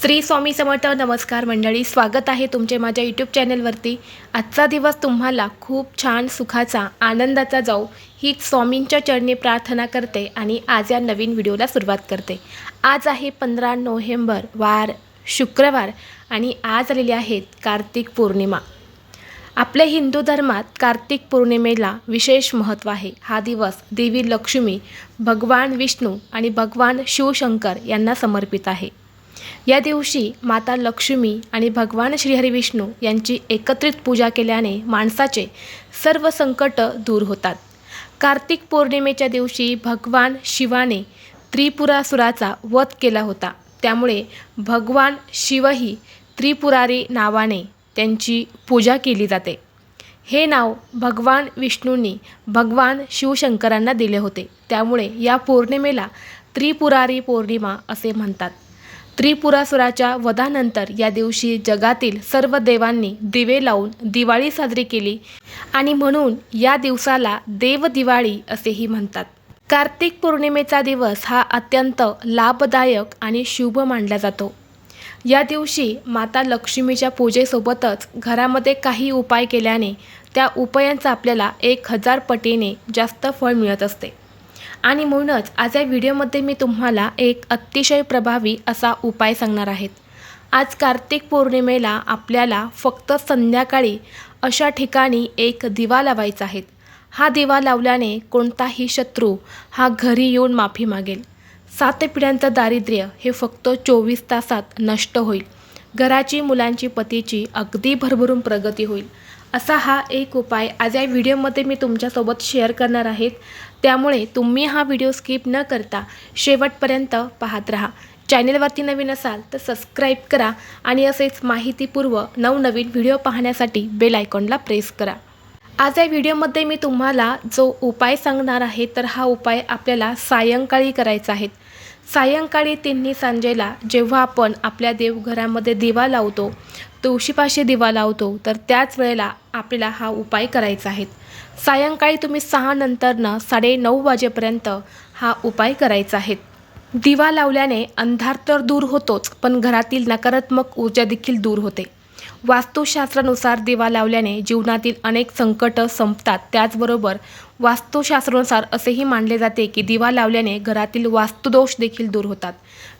श्री स्वामी समर्थ नमस्कार मंडळी स्वागत आहे तुमचे माझ्या यूट्यूब चॅनलवरती आजचा दिवस तुम्हाला खूप छान सुखाचा आनंदाचा जाऊ ही स्वामींच्या चरणी प्रार्थना करते आणि आज या नवीन व्हिडिओला सुरुवात करते. आज आहे पंधरा नोव्हेंबर वार शुक्रवार आणि आज आलेले आहेत कार्तिक पौर्णिमा. आपल्या हिंदू धर्मात कार्तिक पौर्णिमेला विशेष महत्त्व आहे. हा दिवस देवी लक्ष्मी भगवान विष्णू आणि भगवान शिवशंकर यांना समर्पित आहे. या दिवशी माता लक्ष्मी आणि भगवान श्रीहरी विष्णू यांची एकत्रित पूजा केल्याने माणसाचे सर्व संकट दूर होतात. कार्तिक पौर्णिमेच्या दिवशी भगवान शिवाने त्रिपुरासुराचा वध केला होता. त्यामुळे भगवान शिवही त्रिपुरारी नावाने त्यांची पूजा केली जाते. हे नाव भगवान विष्णूंनी भगवान शिवशंकरांना दिले होते. त्यामुळे या पौर्णिमेला त्रिपुरारी पौर्णिमा असे म्हणतात. त्रिपुरासुराच्या वधानंतर या दिवशी जगातील सर्व देवांनी दिवे लावून दिवाळी साजरी केली आणि म्हणून या दिवसाला देव दिवाळी असेही म्हणतात. कार्तिक पौर्णिमेचा दिवस हा अत्यंत लाभदायक आणि शुभ मानला जातो. या दिवशी माता लक्ष्मीच्या पूजेसोबतच घरामध्ये काही उपाय केल्याने त्या उपायांचा आपल्याला एक हजार पटीने जास्त फळ मिळत असते. आणि म्हणूनच आज या व्हिडिओमध्ये मी तुम्हाला एक अतिशय प्रभावी असा उपाय सांगणार आहेत. आज कार्तिक पौर्णिमेला आपल्याला फक्त संध्याकाळी अशा ठिकाणी एक दिवा लावायचा आहे. हा दिवा लावल्याने कोणताही शत्रू हा घरी येऊन माफी मागेल. सात पिढ्यांचं दारिद्र्य हे फक्त चोवीस तासात नष्ट होईल. घराची मुलांची पतीची अगदी भरभरून प्रगती होईल. असा हा एक उपाय. आज या व्हिडिओमध्ये मी तुमच्यासोबत शेअर करणार आहेत. त्यामुळे तुम्ही हा व्हिडिओ स्किप न करता शेवटपर्यंत पाहत राहा. चॅनेलवरती नवीन असाल तर सबस्क्राईब करा आणि असेच माहितीपूर्व नवनवीन व्हिडिओ पाहण्यासाठी बेल आयकॉनला प्रेस करा. आज या व्हिडिओमध्ये मी तुम्हाला जो उपाय सांगणार आहे तर हा उपाय आपल्याला सायंकाळी करायचा आहे. सायंकाळी तिन्ही सांजेला जेव्हा आपण आपल्या देवघरामध्ये दिवा लावतो तुळशीपाशी दिवा लावतो तर त्याच वेळेला आपल्याला हा उपाय करायचा आहे. सायंकाळी तुम्ही सहा नंतरनं साडेनऊ वाजेपर्यंत हा उपाय करायचा आहे. दिवा लावल्याने अंधार तर दूर होतोच पण घरातील नकारात्मक ऊर्जा देखील दूर होते. वास्तुशास्त्रानुसार दिवा लावल्याने जीवनातील अनेक संकटं संपतात. त्याचबरोबर वास्तुशास्त्रानुसार असेही मानले जाते की दिवा लावल्याने घरातील वास्तुदोष देखील दूर होतात.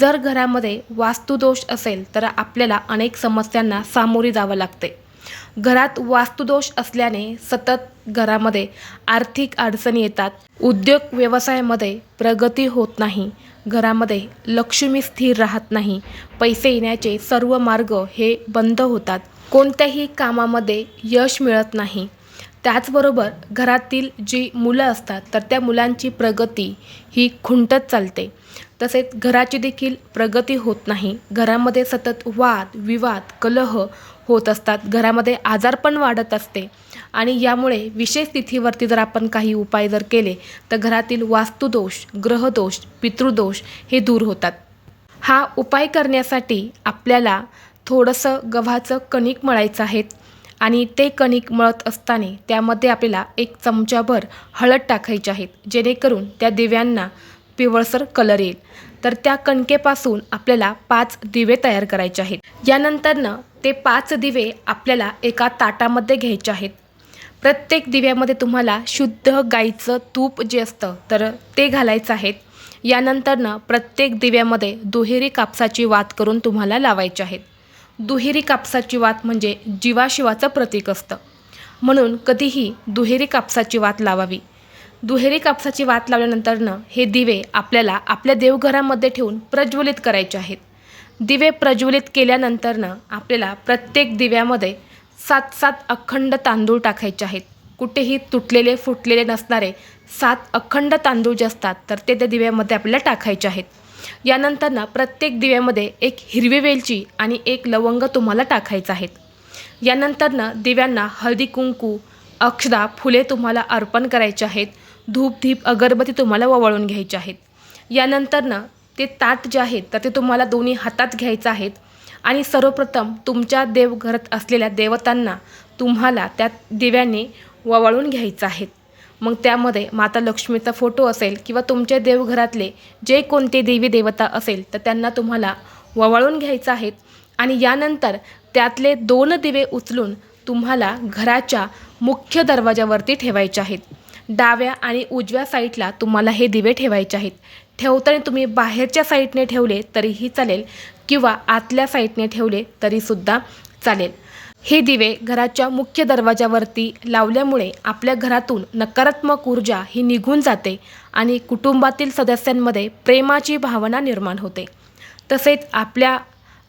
जर घरामध्ये वास्तुदोष असेल तर आपल्याला अनेक समस्यांना सामोरे जावं लागते. घरात वास्तुदोष असल्याने सतत घरामध्ये आर्थिक अडचणी येतात. उद्योग व्यवसायामध्ये प्रगती होत नाही. घरामध्ये लक्ष्मी स्थिर राहत नाही. पैसे येण्याचे सर्व मार्ग हे बंद होतात. कोणत्याही कामामध्ये यश मिळत नाही. त्याचबरोबर घरातील जी मुलं असतात तर त्या मुलांची प्रगती ही खुंटत चालते. तसेच घराची देखील प्रगती होत नाही. घरामध्ये सतत वाद विवाद कलह होत असतात. घरामध्ये आजार पण वाढत असते. आणि यामुळे विशेष तिथीवरती जर आपण काही उपाय जर केले तर घरातील वास्तुदोष ग्रहदोष पितृदोष हे दूर होतात. हा उपाय करण्यासाठी आपल्याला थोडंसं गव्हाचं कणिक मळायचं आहे आणि ते कणिक मळत असताना त्यामध्ये आपल्याला एक चमचाभर हळद टाकायची आहेत जेणेकरून त्या दिव्यांना पिवळसर कलर येईल. तर त्या कणकेपासून आपल्याला पाच दिवे तयार करायचे आहेत. यानंतरनं ते पाच दिवे आपल्याला एका ताटामध्ये घ्यायचे आहेत. प्रत्येक दिव्यामध्ये तुम्हाला शुद्ध गाईचं तूप जे असतं तर ते घालायचं आहे. यानंतरनं प्रत्येक दिव्यामध्ये दुहेरी कापसाची वात करून तुम्हाला लावायची आहेत दुहेरी कापसाची वात म्हणजे जीवाशिवाचं प्रतीक असतं. म्हणून कधीही दुहेरी कापसाची वात लावावी. दुहेरी कापसाची वात लावल्यानंतरनं हे दिवे आपल्याला आपल्या देवघरामध्ये ठेवून प्रज्वलित करायचे आहेत. दिवे प्रज्वलित केल्यानंतरनं आपल्याला प्रत्येक दिव्यामध्ये सात सात अखंड तांदूळ टाकायचे आहेत. कुठेही तुटलेले फुटलेले नसणारे सात अखंड तांदूळ जे असतात तर ते त्या दिव्यामध्ये आपल्याला टाकायचे आहेत. यानंतरनं प्रत्येक दिव्यामध्ये एक हिरवी वेलची आणि एक लवंग तुम्हाला टाकायचं आहेत. यानंतरनं दिव्यांना हळदी कुंकू अक्षदा फुले तुम्हाला अर्पण करायचे आहेत. धूप धीप अगरबत्ती तुम्हाला ववळून घ्यायचे आहेत. यानंतरनं ते ताट जे आहेत तर ते तुम्हाला दोन्ही हातात घ्यायचं आहेत. आणि सर्वप्रथम तुमच्या देवघरात असलेल्या देवतांना तुम्हाला त्या दिव्याने ववाळून घ्यायचं आहेत मग त्यामध्ये माता लक्ष्मीचा फोटो असेल किंवा तुमच्या देवघरातले जे कोणते देवी देवता असेल तर त्यांना तुम्हाला ववाळून घ्यायचं आहेत आणि यानंतर त्यातले दोन दिवे उचलून तुम्हाला घराच्या मुख्य दरवाजावरती ठेवायचे आहेत. डाव्या आणि उजव्या साईडला तुम्हाला हे दिवे ठेवायचे आहेत. ठेवताना तुम्ही बाहेरच्या साईडने ठेवले तरीही चालेल किंवा आतल्या साईडने ठेवले तरीसुद्धा चालेल. हे दिवे घराच्या मुख्य दरवाजावरती लावल्यामुळे आपल्या घरातून नकारात्मक ऊर्जा ही निघून जाते आणि कुटुंबातील सदस्यांमध्ये प्रेमाची भावना निर्माण होते. तसेच आपल्या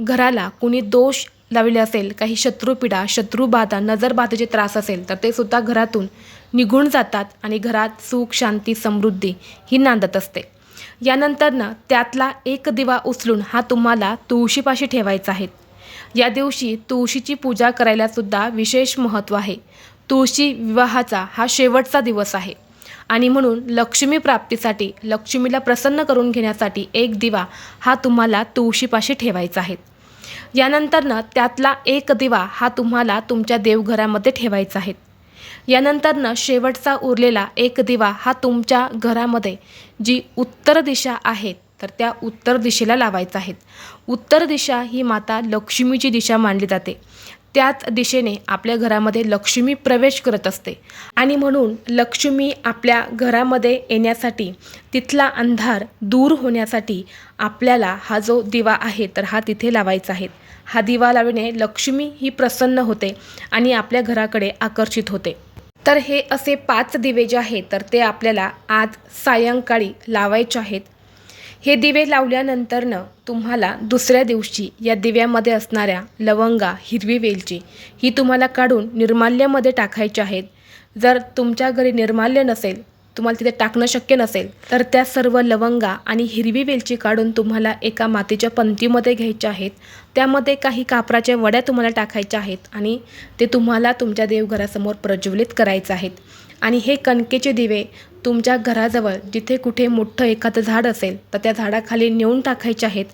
घराला कुणी दोष लावले असेल काही शत्रुपीडा शत्रुबाधा नजरबाधेचे त्रास असेल तर ते सुद्धा घरातून निघून जातात आणि घरात सुख शांती समृद्धी ही नांदत असते. यानंतरनं त्यातला एक दिवा उचलून हा तुम्हाला तुळशीपाशी ठेवायचा आहे. या दिवशी तुळशीची पूजा करायलासुद्धा विशेष महत्त्व आहे. तुळशी विवाहाचा हा शेवटचा दिवस आहे. आणि म्हणून लक्ष्मी प्राप्तीसाठी लक्ष्मीला प्रसन्न करून घेण्यासाठी एक दिवा हा तुम्हाला तुळशीपाशी ठेवायचा आहे. यानंतरनं त्यातला एक दिवा हा तुम्हाला तुमच्या देवघरामध्ये ठेवायचा आहे. यानंतरनं शेवटचा उरलेला एक दिवा हा तुमच्या घरामध्ये जी उत्तर दिशा आहे तर त्या उत्तर दिशेला लावायचा आहे. उत्तर दिशा ही माता लक्ष्मीची दिशा मानली जाते. त्याच दिशेने आपल्या घरामध्ये लक्ष्मी प्रवेश करत असते. आणि म्हणून लक्ष्मी आपल्या घरामध्ये येण्यासाठी तिथला अंधार दूर होण्यासाठी आपल्याला हा जो दिवा आहे तर हा तिथे लावायचा आहे. हा दिवा लावणे लक्ष्मी ही प्रसन्न होते आणि आपल्या घराकडे आकर्षित होते. तर हे असे पाच दिवे जे आहेत तर ते आपल्याला आज सायंकाळी लावायचे आहेत. हे दिवे लावल्यानंतरनं तुम्हाला दुसऱ्या दिवशी या दिव्यामध्ये असणाऱ्या लवंगा हिरवी वेलची ही तुम्हाला काढून निर्माल्यामध्ये टाकायची आहेत. जर तुमच्या घरी निर्माल्य नसेल तुम्हाला तिथे टाकणं शक्य नसेल तर त्या सर्व लवंगा आणि हिरवी वेलची काढून तुम्हाला एका मातीच्या पंतीमध्ये घ्यायच्या आहेत. त्यामध्ये काही कापराच्या वड्या तुम्हाला टाकायच्या आहेत आणि ते तुम्हाला तुमच्या देवघरासमोर प्रज्वलित करायचं आहेत. आणि हे कणकेचे दिवे तुमच्या घराजवळ जिथे कुठे मोठं एखादं झाड असेल तर त्या झाडाखाली नेऊन टाकायचे आहेत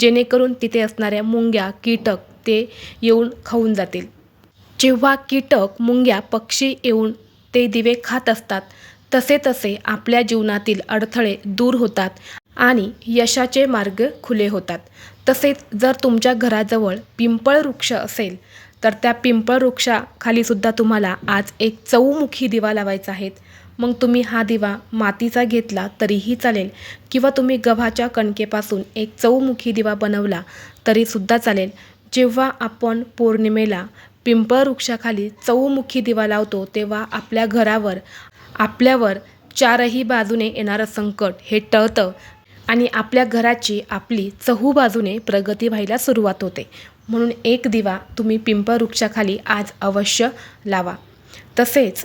जेणेकरून तिथे असणाऱ्या मुंग्या कीटक ते येऊन खाऊन जातील. जेव्हा कीटक मुंग्या पक्षी येऊन ते दिवे खात असतात तसे तसे आपल्या जीवनातील अडथळे दूर होतात आणि यशाचे मार्ग खुले होतात. तसेच जर तुमच्या घराजवळ पिंपळ वृक्ष असेल तर त्या पिंपळ वृक्षाखालीसुद्धा तुम्हाला आज एक चौमुखी दिवा लावायचा आहे. मग तुम्ही हा दिवा मातीचा घेतला तरीही चालेल. किंवा तुम्ही गव्हाच्या कणकेपासून एक चौमुखी दिवा बनवला तरीसुद्धा चालेल. जेव्हा आपण पौर्णिमेला पिंपळ वृक्षाखाली चौमुखी दिवा लावतो तेव्हा आपल्या घरावर आपल्यावर चारही बाजूने येणारं संकट हे टळतं आणि आपल्या घराची आपली चहू बाजूने प्रगती व्हायला सुरुवात होते. म्हणून एक दिवा तुम्ही पिंपळ वृक्षाखाली आज अवश्य लावा. तसेच